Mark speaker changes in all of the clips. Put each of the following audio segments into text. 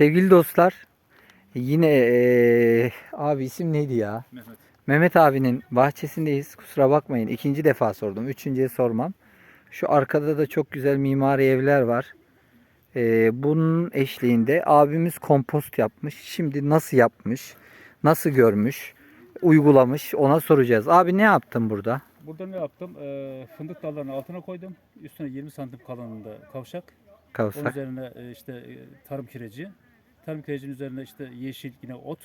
Speaker 1: Sevgili dostlar yine eee, abi isim neydi ya?
Speaker 2: Mehmet.
Speaker 1: Mehmet abinin bahçesindeyiz. Kusura bakmayın. ikinci defa sordum. Üçüncüye sormam. Şu arkada da çok güzel mimari evler var. Eee, bunun eşliğinde abimiz kompost yapmış. Şimdi nasıl yapmış? Nasıl görmüş? Uygulamış? Ona soracağız. Abi ne yaptın burada?
Speaker 2: Burada ne yaptım? Ee, fındık dallarını altına koydum. Üstüne 20 santim kalınlığında kavşak. Onun
Speaker 1: Kavsak.
Speaker 2: üzerine e, işte e, tarım kireci. Tarım kirecinin üzerine işte yeşil yine ot.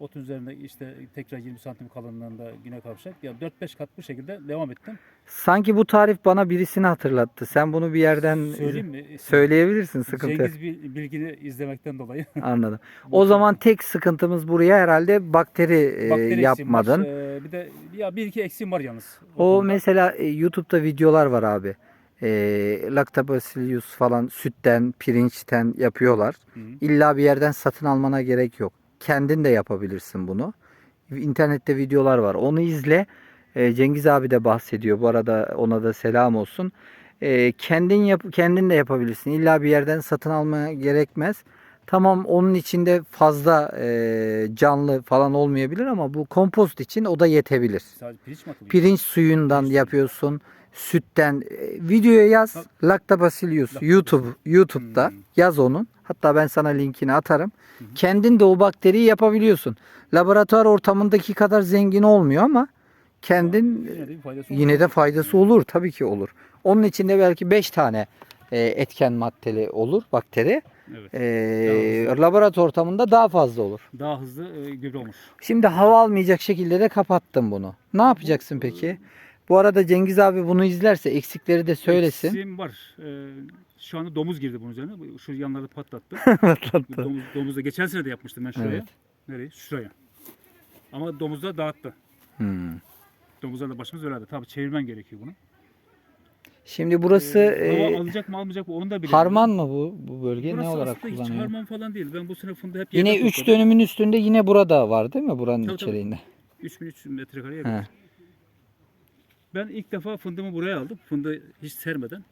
Speaker 2: Otun üzerine işte tekrar 20 santim kalınlığında yine kavşak. Ya 4-5 kat bu şekilde devam ettim.
Speaker 1: Sanki bu tarif bana birisini hatırlattı. Sen bunu bir yerden
Speaker 2: Söyleyeyim mi?
Speaker 1: söyleyebilirsin. Sıkıntı.
Speaker 2: Cengiz Bil- Bilgin'i izlemekten dolayı.
Speaker 1: Anladım. O zaman tek sıkıntımız buraya herhalde bakteri, e,
Speaker 2: Bakteri
Speaker 1: yapmadın.
Speaker 2: var. Ee, bir de ya bir iki eksiğim var yalnız.
Speaker 1: O
Speaker 2: konuda.
Speaker 1: mesela e, YouTube'da videolar var abi. E, Lactobacillus falan sütten, pirinçten yapıyorlar.
Speaker 2: Hı.
Speaker 1: İlla bir yerden satın almana gerek yok. Kendin de yapabilirsin bunu. İnternette videolar var. Onu izle. E, Cengiz abi de bahsediyor. Bu arada ona da selam olsun. E, kendin yap kendin de yapabilirsin. İlla bir yerden satın almaya gerekmez. Tamam onun içinde fazla e, canlı falan olmayabilir ama bu kompost için o da yetebilir.
Speaker 2: Sadece pirinç mi atılıyor?
Speaker 1: Pirinç suyundan
Speaker 2: Pirinç suyu.
Speaker 1: Sütten. E, videoya yaz. Lactobacillus. YouTube YouTube'da
Speaker 2: Hmm.
Speaker 1: yaz onun. Hatta ben sana linkini atarım. Kendin de o bakteriyi yapabiliyorsun. Laboratuvar ortamındaki kadar zengin olmuyor ama kendin
Speaker 2: Yine de bir faydası
Speaker 1: yine
Speaker 2: olur.
Speaker 1: de faydası olur. Tabii ki olur. Onun içinde belki 5 tane e, etken maddeli olur bakteri.
Speaker 2: Evet.
Speaker 1: E, laboratuvar ortamında daha fazla olur.
Speaker 2: Daha hızlı e, gübre olmuş.
Speaker 1: Şimdi hava almayacak şekilde de kapattım bunu. Ne yapacaksın peki? Bu arada Cengiz abi bunu izlerse eksikleri de söylesin.
Speaker 2: Eksiğim var. Ee, şu anda domuz girdi bunun üzerine. Şu yanları patlattı. Bu domuz, domuz da geçen sene de yapmıştım ben şuraya.
Speaker 1: Evet.
Speaker 2: Nereye? Şuraya. Ama domuz da dağıttı.
Speaker 1: Hmm.
Speaker 2: Domuzlar da başımız öyle. Tabii çevirmen gerekiyor bunu.
Speaker 1: Şimdi burası
Speaker 2: Ee,
Speaker 1: e,
Speaker 2: alacak mı almayacak mı onu da bilemiyorum.
Speaker 1: harman mı bu bu bölge
Speaker 2: Burası
Speaker 1: ne olarak kullanılıyor?
Speaker 2: harman falan değil. Ben bu sene fındığı hep
Speaker 1: Yine
Speaker 2: yerden
Speaker 1: 3
Speaker 2: topladım.
Speaker 1: dönümün üstünde yine burada var değil mi buranın
Speaker 2: Tabii, tabii.
Speaker 1: içeriğinde?
Speaker 2: 3300 metrekareye
Speaker 1: He.
Speaker 2: Ben ilk defa fındığımı buraya aldım. Fındığı hiç sermeden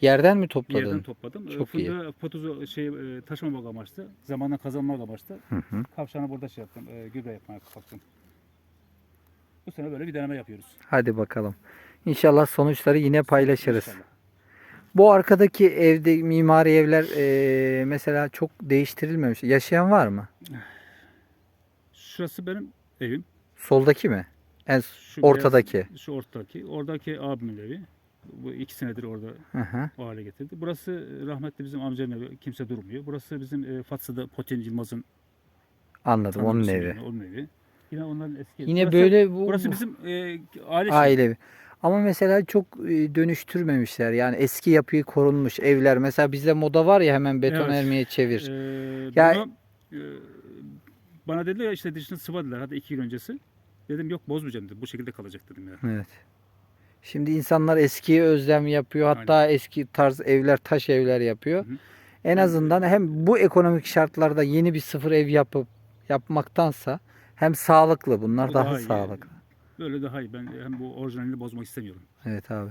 Speaker 1: Yerden mi topladın?
Speaker 2: yerden topladım.
Speaker 1: Çok iyi.
Speaker 2: Fındığı potozu şey e, taşımamak amaçlı, zamanla kazanmak amaçlı
Speaker 1: Hı hı.
Speaker 2: kavşağını burada şey yaptım. E, gübre yapmaya kalktım. Bu sene böyle bir deneme yapıyoruz.
Speaker 1: Hadi bakalım. İnşallah sonuçları yine paylaşırız.
Speaker 2: İnşallah.
Speaker 1: Bu arkadaki evde mimari evler e, mesela çok değiştirilmemiş. Yaşayan var mı?
Speaker 2: Şurası benim evim.
Speaker 1: Soldaki mi? En
Speaker 2: Şu
Speaker 1: ortadaki.
Speaker 2: beyaz- şu ortadaki. Oradaki abimin evi. Bu iki senedir orada
Speaker 1: hı.
Speaker 2: o hale getirdi. Burası e, rahmetli bizim amcanın evi. Kimse durmuyor. Burası bizim e, Fatsa'da Potin Yılmaz'ın
Speaker 1: Anladım onun evi.
Speaker 2: yani, Onun evi. Yine onların eski.
Speaker 1: Yine
Speaker 2: Burası-
Speaker 1: böyle bu
Speaker 2: Burası
Speaker 1: bu-
Speaker 2: bizim e, aile,
Speaker 1: aile evi. Ama mesela çok e, dönüştürmemişler. Yani eski yapıyı korunmuş evler. Mesela bizde moda var ya hemen beton
Speaker 2: Evet.
Speaker 1: ermeye çevir.
Speaker 2: Ee,
Speaker 1: Ya-
Speaker 2: bunu, e, bana dediler ya işte dışını sıvadılar hadi iki yıl öncesi. Dedim yok bozmayacağım dedim. Bu şekilde kalacak dedim ya.
Speaker 1: Evet. Şimdi insanlar eskiye özlem yapıyor. Hatta eski tarz evler, taş evler yapıyor.
Speaker 2: Hı hı.
Speaker 1: En azından hem bu ekonomik şartlarda yeni bir sıfır ev yapıp yapmaktansa hem sağlıklı. Bunlar
Speaker 2: Bu
Speaker 1: daha,
Speaker 2: daha iyi.
Speaker 1: sağlıklı.
Speaker 2: Böyle daha iyi. Ben hem bu orijinalini bozmak istemiyorum.
Speaker 1: Evet abi.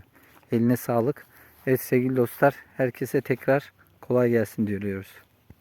Speaker 1: Eline sağlık. Evet sevgili dostlar, herkese tekrar kolay gelsin diyoruz.